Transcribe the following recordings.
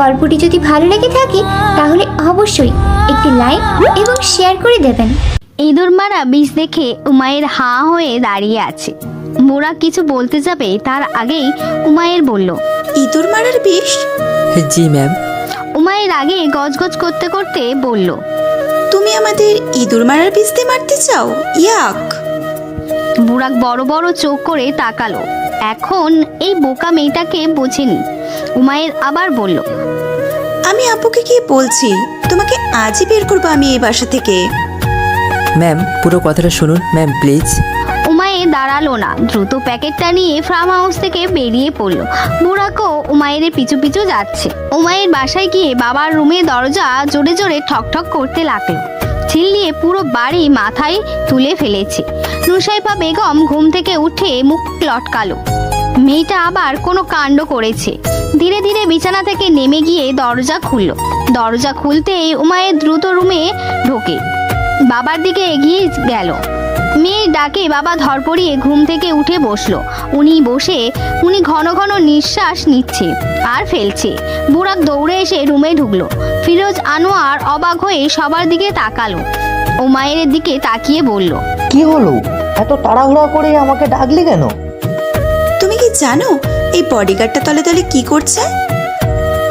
গল্পটি যদি ভালো লেগে থাকে তাহলে অবশ্যই একটি লাইক এবং শেয়ার করে দেবেন। ইঁদুর মারা বিষ দেখে উমায়ের হাঁ হয়ে দাঁড়িয়ে আছে। বুড়া কিছু বলতে যাবে তার আগেই উমায়ের বলল ইঁদুর মারার বিষ? জি ম্যাম। উমায়ের আগে গজগজ করতে করতে বলল তুমি আমাদের ইঁদুর মারার বিষ দিয়ে মারতে চাও? ইয়াক। বুড়াক বড় বড় চোখ করে তাকালো। এখন এই বোকা মেয়েটাকে বোঝেনি। উমায়ের আবার বলল আমি আপুকে গিয়ে বলছি তোমাকে আজই বের করব আমি এই বাসা থেকে। ম্যাম পুরো কথাটা শুনুন ম্যাম প্লিজ। উমায়ে দাঁড়াল না। দ্রুত প্যাকেটটা নিয়ে ফার্ম হাউস থেকে বেরিয়ে পড়ল। বুড়াকও উমায়ের পিছু পিছু যাচ্ছে। উমায়ের বাসায় গিয়ে বাবার রুমে দরজা জোরে জোরে ঠকঠক করতে লাগল। চিল্লিয়ে পুরো বাড়ি মাথায় তুলে ফেলেছে। নুসাইফা বেগম ঘুম থেকে উঠে মুখ লটকালো। মেয়েটা আবার কোনো কাণ্ড করেছে। ধীরে ধীরে বিছানা থেকে নেমে গিয়ে দরজা খুললো। দরজা খুলতেই উমায়ের দ্রুত রুমে ঢোকে। বাবার দিকে এগিয়ে গেল। মেয়ের ডাকে বাবা ধরপড়িয়ে ঘুম থেকে উঠে বসল। উনি বসে, উনি ঘন ঘন নিঃশ্বাস নিচ্ছে আর ফেলছে। বুড়াক দৌড়ে এসে রুমে ঢুকলো। ফিরোজ আনোয়ার অবাক হয়ে সবার দিকে তাকালো। ও মায়ের দিকে তাকিয়ে বলল, কি হলো? এত তাড়াহুড়া করে আমাকে ডাকলি কেন? জানো এই বডিগার্ডটা তলে তলে কি করছে?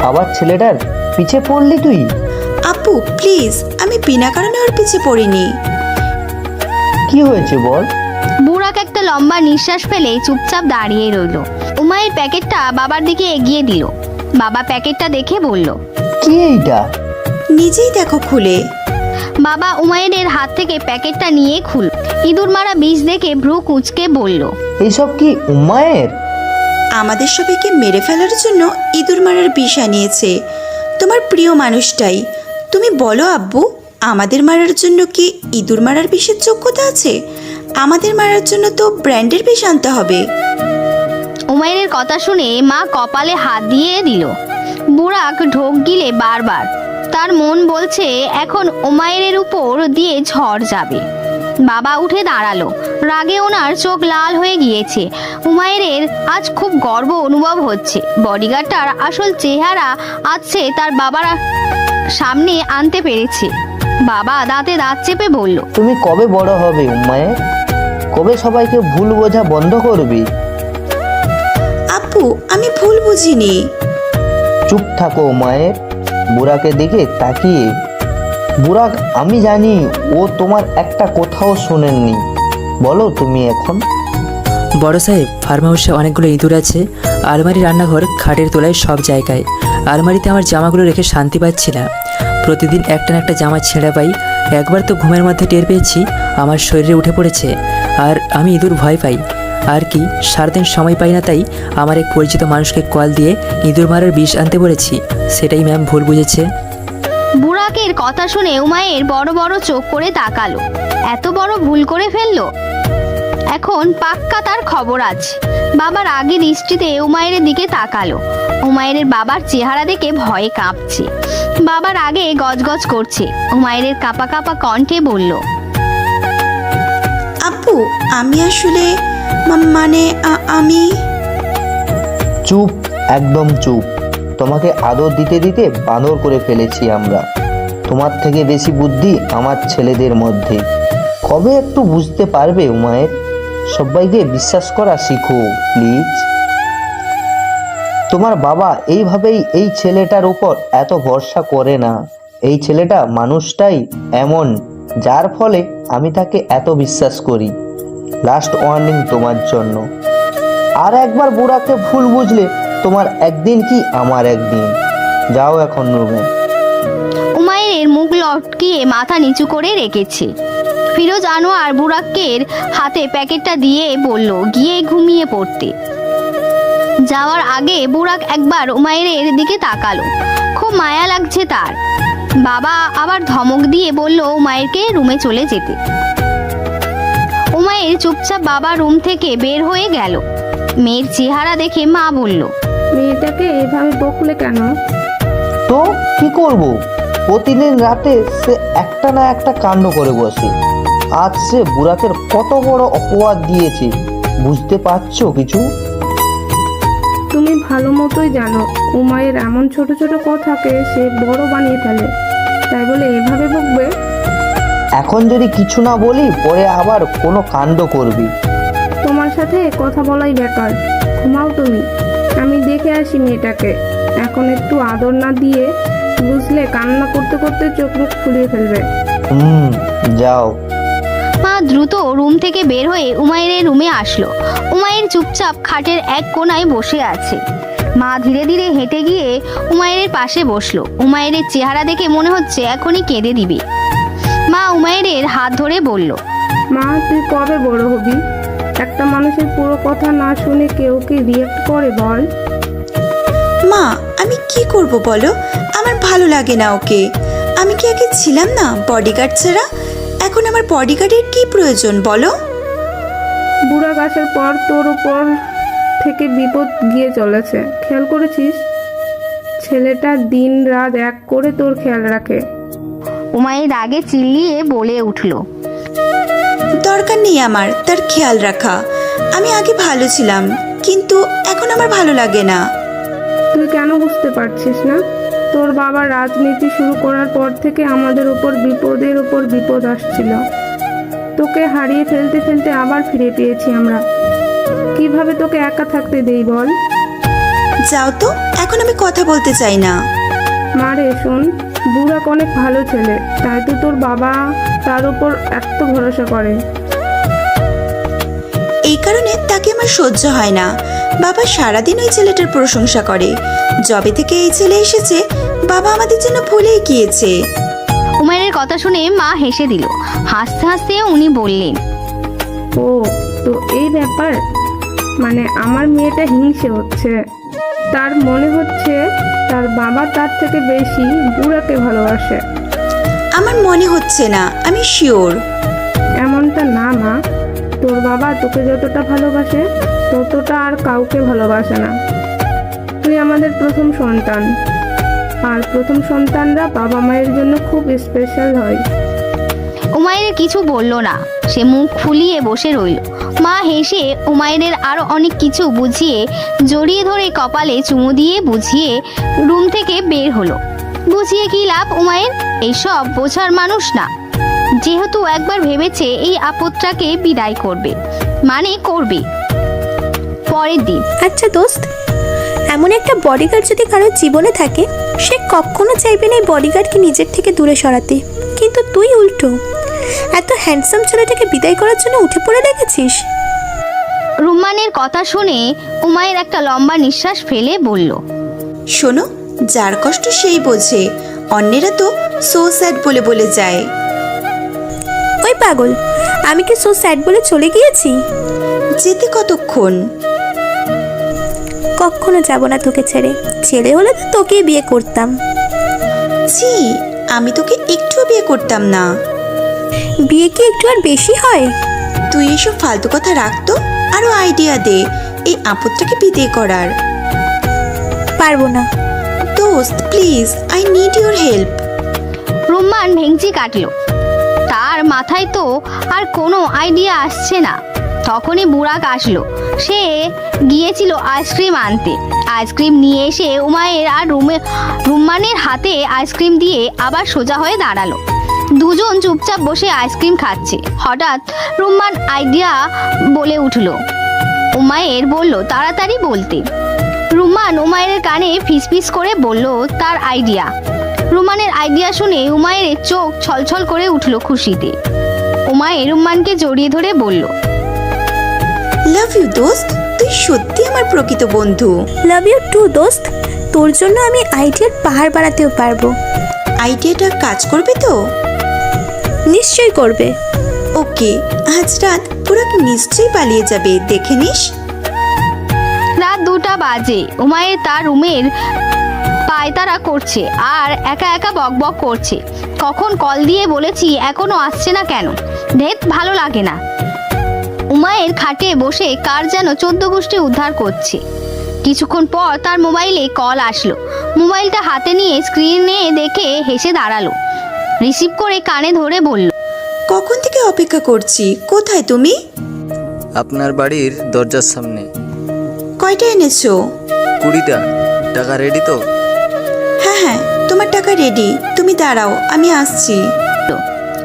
আবার ছেলেটার পিছে পড়লি তুই? আপু প্লিজ আমি বিনা কারণে ওর পিছে পড়িনি। কি হয়েছে বল? বুড়াক একটা লম্বা নিঃশ্বাস ফেলে চুপচাপ দাঁড়িয়ে রইল। উমায়ের প্যাকেটটা বাবার দিকে এগিয়ে দিল। বাবা প্যাকেটটা দেখে বলল কি এইটা? নিজেই দেখো খুলে। বাবা উমায়ের হাত থেকে প্যাকেটটা নিয়ে খুল। ইঁদুর মারা বিষ দেখে ভ্রু কুচকে বলল এইসব কি উম্মায়ের আমাদের সবাইকে মেরে ফেলার জন্য ইঁদুর মারার বিষ আনিয়েছে তোমার প্রিয় মানুষটাই। তুমি বলো, আব্বু, আমাদের মারার জন্য কি ইঁদুর মারার বিষের যোগ্যতা আছে? আমাদের মারার জন্য তো ব্র্যান্ডের বিষ আনতে হবে। উমায়ের কথা শুনে মা কপালে হাত দিয়ে দিল। বুড়াক ঢোক গিলে বারবার। তার মন বলছে, এখন উমায়ের উপর দিয়ে ঝড় যাবে। বাবা উঠে দাঁড়াল। রাগে ওনার চোখ লাল হয়ে গিয়েছে। উমায়ের আজ খুব গর্ব অনুভব হচ্ছে। বডিগার্ডটার আসল চেহারা আছে তার বাবার সামনে আনতে পেরেছে। বাবা দাঁতে দাঁত চেপে বলল তুমি কবে বড় হবে উম্মায়ের কবে সবাইকে ভুল বোঝা বন্ধ করবি? আপু আমি ভুল বুঝিনি। চুপ থাকো উম্মায়ের বুড়াকে দেখে তাকিয়ে বুড়াক আমি জানি ও তোমার একটা কোথাও শোনেননি। বলো তুমি এখন। বড় সাহেব ফার্ম হাউসে অনেকগুলো ইঁদুর আছে। আলমারি, রান্নাঘর, খাটের তোলায় সব জায়গায়। আলমারিতে আমার জামাগুলো রেখে শান্তি পাচ্ছি না। প্রতিদিন একটা না একটা জামা ছেঁড়া পাই। একবার তো ঘুমের মধ্যে টের পেয়েছি, আমার শরীরে উঠে পড়েছে। আর আমি ইঁদুর ভয় পাই। আর কি, সারাদিন সময় পাই না তাই আমার এক পরিচিত মানুষকে কল দিয়ে ইঁদুর মারার বিষ আনতে বলেছি। সেটাই ম্যাম ভুল বুঝেছে। বুড়াকের কথা শুনে উমায়ের বড় বড় চোখ করে তাকালো। এত বড় ভুল করে ফেলল? এখন পাক্কা তার খবর আছে বাবার আগে দৃষ্টিতে উমায়ের দিকে তাকালো। উমায়ের বাবার চেহারা দেখে ভয়ে কাঁপছে। বাবার আগে গজগজ করছে। উমায়ের কাপা কাপা কণ্ঠে বলল আপু আমি আসলে মানে আমি চুপ একদম চুপ। তোমাকে আদর দিতে দিতে বাঁদর করে ফেলেছি আমরা। তোমার থেকে বেশি বুদ্ধি আমার ছেলেদের মধ্যে। কবে একটু বুঝতে পারবে উমায়ের? সবাইকে বিশ্বাস করা শিখো, প্লিজ। তোমার বাবা এইভাবেই এই ছেলেটার উপর এত ভরসা করে না। এই ছেলেটা মানুষটাই এমন, যার ফলে আমি তাকে এত বিশ্বাস করি। লাস্ট ওয়ার্নিং তোমার জন্য। আর একবার বুড়াকে ভুল বুঝলে তোমার একদিন কি আমার একদিন? যাও এখন রুমে। উমায়ের মুখ লটকিয়ে মাথা নিচু করে রেখেছে। ফিরোজ আনোয়ার বুরাক্কের হাতে প্যাকেটটা দিয়ে বলল, গিয়ে ঘুমিয়ে পড়তে। যাওয়ার আগে বুরাক একবার উমায়ের দিকে তাকালো। খুব মায়া লাগছে তার। বাবা আবার ধমক দিয়ে বলল উমায়েরকে রুমে চলে যেতে। উমায়ের চুপচাপ বাবা রুম থেকে বের হয়ে গেল। মেয়ের চেহারা দেখে মা বলল মেয়েটাকে এভাবে বকলে কেন? তো কি করব? প্রতিদিন রাতে সে একটা না একটা কাণ্ড করে বসে। আজ সে বুড়াকের কত বড় অপবাদ দিয়েছে বুঝতে পারছ কিছু? তুমি ভালো মতোই জানো উমায়ের এমন ছোট ছোট কথাকে সে বড় বানিয়ে ফেলে। তাই বলে এভাবে বকবে? এখন যদি কিছু না বলি পরে আবার কোনো কাণ্ড করবি। তোমার সাথে কথা বলাই বেকার। ঘুমাও তুমি। আমি দেখে আসি মেয়েটাকে। এখন একটু আদর না দিয়ে বুঝলে কান্না করতে করতে চোখ মুখ ফুলিয়ে ফেলবে। হুম যাও। মা দ্রুত রুম থেকে বের হয়ে উমায়ের রুমে আসলো। উমায়ের চুপচাপ খাটের এক কোণায় বসে আছে। মা ধীরে ধীরে হেঁটে গিয়ে উমায়ের পাশে বসল। উমায়ের চেহারা দেখে মনে হচ্ছে এখনই কেঁদে দিবে। মা উমায়ের হাত ধরে বলল মা তুই কবে বড় হবি? একটা মানুষের পুরো কথা না শুনে কেউ কি রিয়েক্ট করে বল? মা আমি কি করব বলো? আমার ভালো লাগে না ওকে। আমি কি আগে ছিলাম না বডিগার্ড ছাড়া? এখন আমার বডিগার্ডের কি প্রয়োজন বলো? বুড়া গাছের পর তোর উপর থেকে বিপদ গিয়ে চলেছে। খেয়াল করেছিস? ছেলেটা দিন রাত এক করে তোর খেয়াল রাখে। উমায়ের আগে চিল্লিয়ে বলে উঠল। দরকার নেই আমার তার খেয়াল রাখা। আমি আগে ভালো ছিলাম কিন্তু এখন আমার ভালো লাগে না। তুই কেন বুঝতে পারছিস না? তোর বাবা রাজনীতি শুরু করার পর থেকে আমাদের উপর বিপদের উপর বিপদ আসছিল। তোকে হারিয়ে ফেলতে ফেলতে আবার ফিরে পেয়েছি আমরা। কীভাবে তোকে একা থাকতে দেই বল? যাও তো এখন আমি কথা বলতে চাই না। মারে শোন বুড়াক অনেক ভালো ছেলে তাই তো তোর বাবা তার উপর এত ভরসা করে। এই কারণে তাকে আমার সহ্য হয় না। বাবা সারাদিন ওই ছেলেটার প্রশংসা করে। যবে থেকে এই ছেলে এসেছে বাবা আমাদের জন্য ভুলেই গিয়েছে। উমায়ের কথা শুনে মা হেসে দিল। হাসতে হাসতে উনি বললেন ও তো এই ব্যাপার? মানে আমার মেয়েটা হিংসে হচ্ছে। তার মনে হচ্ছে তার বাবা তার থেকে বেশি বুড়াকে ভালোবাসে। আমার মনে হচ্ছে না আমি শিওর। এমনটা না মা। তোর বাবা তোকে যতটা ভালোবাসে, ততটা আর কাউকে ভালোবাসে না। তুই আমাদের প্রথম সন্তান। আর প্রথম সন্তানরা বাবা মায়ের জন্য খুব স্পেশাল হয়। উমায়ের কিছু বলল না। সে মুখ ফুলিয়ে বসে রইল। মা হেসে উমায়ের আরও অনেক কিছু বুঝিয়ে, জড়িয়ে ধরে কপালে চুমু দিয়ে বুঝিয়ে রুম থেকে বের হলো। বুঝিয়ে কি লাভ উমায়ের এইসব বোঝার মানুষ না। যেহেতু একবার ভেবেছে এই আপদটাকে বিদায় করবে। মানে করবে। পরের দিন। আচ্ছা দোস্ত এমন একটা বডিগার্ড যদি কারোর জীবনে থাকে সে কখনো চাইবে না এই বডিগার্ডকে নিজের থেকে দূরে সরাতে। কিন্তু তুই উল্টো এত হ্যান্ডসাম ছেলেটাকে বিদায় করার জন্য উঠে পড়ে লেগেছিস রুম্মানের কথা শুনে উমায়ের একটা লম্বা নিঃশ্বাস ফেলে বলল শোনো যার কষ্ট সেই বোঝে অন্যেরা তো সো স্যাড বলে বলে যায়। ওই পাগল আমি কি সো স্যাড বলে চলে গিয়েছি? যেতে কতক্ষণ? কখনো যাব না তোকে ছেড়ে। ছেলে হলে তো তোকেই বিয়ে করতাম। জি আমি তোকে একটুও বিয়ে করতাম না। বিয়ে কি একটু আর বেশি হয়? তুই এসব ফালতু কথা রাখতো আরও আইডিয়া দে এই আপদটাকে বিদায় করার। পারব না। দোস্ত please I need your help Rumman ভেঙচি কাটলো। মাথায় তো আর কোনো আইডিয়া আসছে না। তখনই বুড়াক আসলো। সে গিয়েছিল আইসক্রিম আনতে। আইসক্রিম নিয়ে এসে উমায়ের আর রুমে, রুম্মানের হাতে আইসক্রিম দিয়ে আবার সোজা হয়ে দাঁড়াল। দুজন চুপচাপ বসে আইসক্রিম খাচ্ছে। হঠাৎ রুম্মান আইডিয়া বলে উঠল। উমায়ের বলল, তাড়াতাড়ি বলতে। রুম্মান উমায়ের কানে ফিসফিস করে বলল, তার আইডিয়া রুমানের আইডিয়া শুনে উমায়ের চোখ ছলছল করে উঠল খুশিতে। উমায়ের রুম্মানকে জড়িয়ে ধরে বলল লাভ ইউ দোস্ত? তুই সত্যি আমার প্রকৃত বন্ধু। লাভ ইউ টু দোস্ত? তোর জন্য আমি আইডিয়ার পাহাড় বানাতেও পারব। আইডিয়াটা কাজ করবে তো? নিশ্চয়ই করবে। ওকে আজ রাত পুরো নিশ্চয়ই পালিয়ে যাবে দেখে নিস। রাত দুটা বাজে। উমায়ের তার রুমের পায়তারা করছে আর একা একা বকবক করছে। কখন কল দিয়ে বলেছি এখনও আসছে না কেন? ধেত ভালো লাগে না। উমায়ের খাটে বসে কার যেন চোদ্দ গোষ্ঠী উদ্ধার করছে। কিছুক্ষণ পর তার মোবাইলে কল আসলো। মোবাইলটা হাতে নিয়ে স্ক্রিনে দেখে হেসে দাঁড়াল। রিসিভ করে কানে ধরে বলল কখন থেকে অপেক্ষা করছি? কোথায় তুমি? আপনার বাড়ির দরজার সামনে। কয়টা এনেছো? কুড়িটা। টাকা রেডি তো? হ্যাঁ হ্যাঁ তোমার টাকা রেডি তুমি দাঁড়াও আমি আসছি।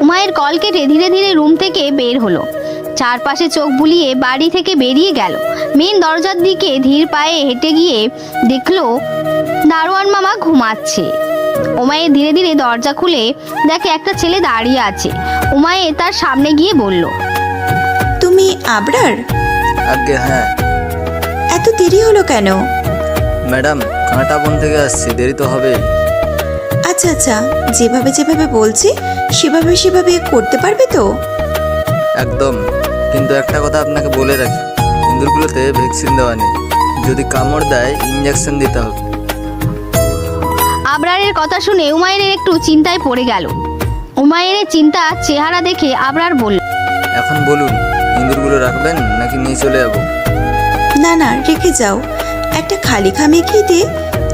উমায়ের কল কেটে ধীরে ধীরে রুম থেকে বের হলো। চারপাশে চোখ বুলিয়ে বাড়ি থেকে বেরিয়ে গেল। মেন দরজার দিকে ধীর পায়ে হেঁটে গিয়ে দেখল দারোয়ান মামা ঘুমাচ্ছে। উমায়ের ধীরে ধীরে দরজা খুলে দেখে একটা ছেলে দাঁড়িয়ে আছে। উমায়ের তার সামনে গিয়ে বলল তুমি আবরার? আগে হ্যাঁ। এত দেরি হলো কেন? ম্যাডাম কাঁটা বন থেকে আসছি দেরি তো হবে আচ্ছা আচ্ছা যেভাবে যেভাবে বলছি সেভাবে সেভাবে করতে পারবে তো? একদম কিন্তু একটা কথা আপনাকে বলে রাখি ইন্দুরগুলোতে ভ্যাকসিন দেওয়া নেই। যদি কামড় দেয় ইঞ্জেকশন দিতে হবে। আবরারের কথা শুনে উমায়ের একটু চিন্তায় পড়ে গেল। উমায়ের চিন্তা চেহারা দেখে আবরার বলল এখন বলুন ইন্দুরগুলো রাখবেন নাকি নিয়ে চলে যাব? না না রেখে যাও। একটা খালি খামে খেতে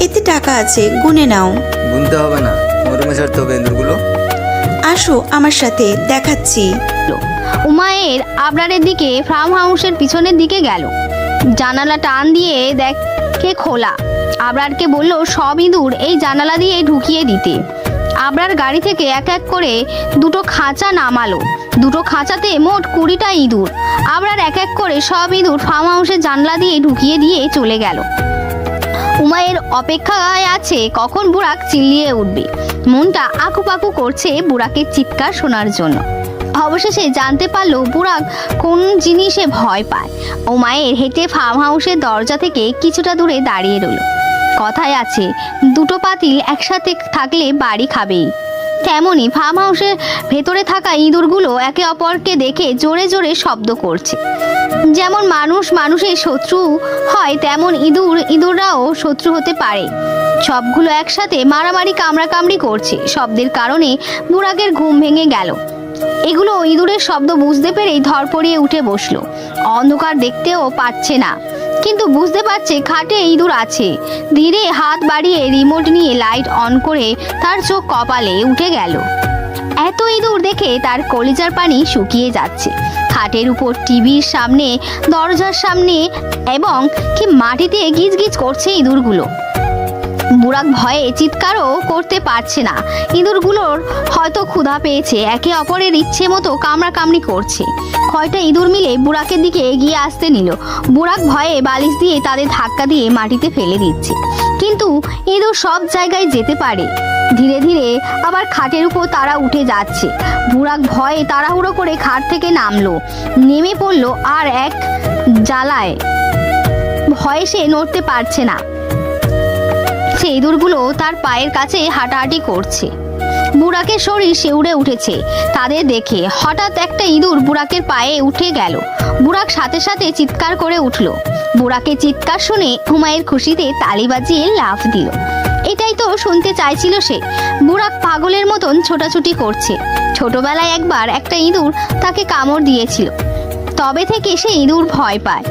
এতে টাকা আছে গুনে নাও। গুনতে হবে না মরমে ছাড়তে হবে আসো আমার সাথে দেখাচ্ছি। উমায়ের আবরারের দিকে ফার্ম হাউসের পিছনের দিকে গেল। জানালা টান দিয়ে দেখে খোলা। আবরারকে বলল সব ইঁদুর এই জানালা দিয়ে ঢুকিয়ে দিতে। আবরার গাড়ি থেকে এক এক করে দুটো খাঁচা নামালো। দুটো খাঁচাতে মোট কুড়িটা ইঁদুর। আবরার এক এক করে সব ইঁদুর ফার্ম হাউসের জানলা দিয়ে ঢুকিয়ে দিয়ে চলে গেল। উমায়ের অপেক্ষায় আছে কখন বুড়াক চিল্লিয়ে উঠবে। মনটা আকুপাকু করছে বুড়াকের চিৎকার শোনার জন্য। অবশেষে জানতে পারল বুড়াক কোন জিনিসে ভয় পায়। ও মায়ের হেঁটে ফার্ম হাউসের দরজা থেকে কিছুটা দূরে দাঁড়িয়ে রইল। কথায় আছে, দুটো পাতিল একসাথে থাকলে বাড়ি খাবেই। তেমনই ফার্ম হাউসের ভেতরে থাকা ইঁদুরগুলো একে অপরকে দেখে জোরে জোরে শব্দ করছে। যেমন মানুষ মানুষের শত্রু হয়, তেমন ইঁদুর ইঁদুররাও শত্রু হতে পারে। সবগুলো একসাথে মারামারি কামড়াকামড়ি করছে। শব্দের কারণে বুড়াকের ঘুম ভেঙে গেল। এগুলো ইঁদুরের শব্দ বুঝতে পেরেই ধরপড়িয়ে উঠে বসল। অন্ধকার দেখতেও পাচ্ছে না। কিন্তু বুঝতে পারছে খাটে ইঁদুর আছে। ধীরে হাত বাড়িয়ে রিমোট নিয়ে লাইট অন করে তার চোখ কপালে উঠে গেল। এত ইঁদুর দেখে তার কলিজার পানি শুকিয়ে যাচ্ছে। খাটের উপর টিভির সামনে, দরজার সামনে এবং কি মাটিতে গিজ গিজ করছে ইঁদুরগুলো। বুড়াক ভয়ে চিৎকারও করতে পারছে না। ইঁদুরগুলোর হয়তো ক্ষুধা পেয়েছে, একে অপরের ইচ্ছে মতো কামড়া কামড়ি করছে। কয়টা ইঁদুর মিলে বুড়াকের দিকে এগিয়ে আসতে নিল। বুড়াক ভয়ে বালিশ দিয়ে তাদের ধাক্কা দিয়ে মাটিতে ফেলে দিচ্ছে। কিন্তু ইঁদুর সব জায়গায় যেতে পারে। ধীরে ধীরে আবার খাটের উপর তারা উঠে যাচ্ছে। বুড়াক ভয়ে তাড়াহুড়ো করে খাট থেকে নামলো। নেমে পড়ল আর এক জ্বালায়। ভয়ে সে নড়তে পারছে না। সে ইঁদুরগুলো তার পায়ের কাছে হাঁটাহাঁটি করছে। বুড়াকের শরীর শিউড়ে উঠেছে। তাদের দেখে হঠাৎ একটা ইঁদুর বুড়াকের পায়ে উঠে গেল। বুড়াক সাথে সাথে চিৎকার করে উঠল। বুড়াকে চিৎকার শুনে হুমায়ের খুশিতে তালি বাজিয়ে লাফ দিল। এটাই তো শুনতে চাইছিল সে। বুড়াক পাগলের মতন ছোটাছুটি করছে। ছোটবেলায় একবার একটা ইঁদুর তাকে কামড় দিয়েছিল। তবে থেকে সে ইঁদুর ভয় পায়।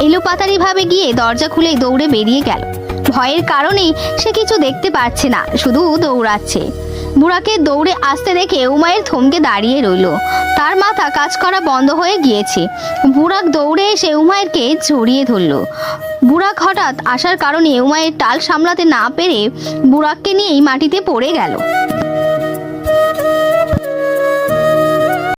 এলোপাতারি ভাবে গিয়ে দরজা খুলে দৌড়ে বেরিয়ে গেল। ভয়ের কারণে সে কিছু দেখতে পাচ্ছে না, শুধু দৌড়াচ্ছে। বুড়াকে দৌড়ে আসতে দেখে উমায়ের থমকে দাঁড়িয়ে রইল। তার মাথা কাজ করা বন্ধ হয়ে গিয়েছে। বুড়াক দৌড়ে এসে উমায়েরকে জড়িয়ে ধরল। বুড়াক হঠাৎ আসার কারণে উমায়ের টাল সামলাতে না পেরে বুড়াককে নিয়েই মাটিতে পড়ে গেল।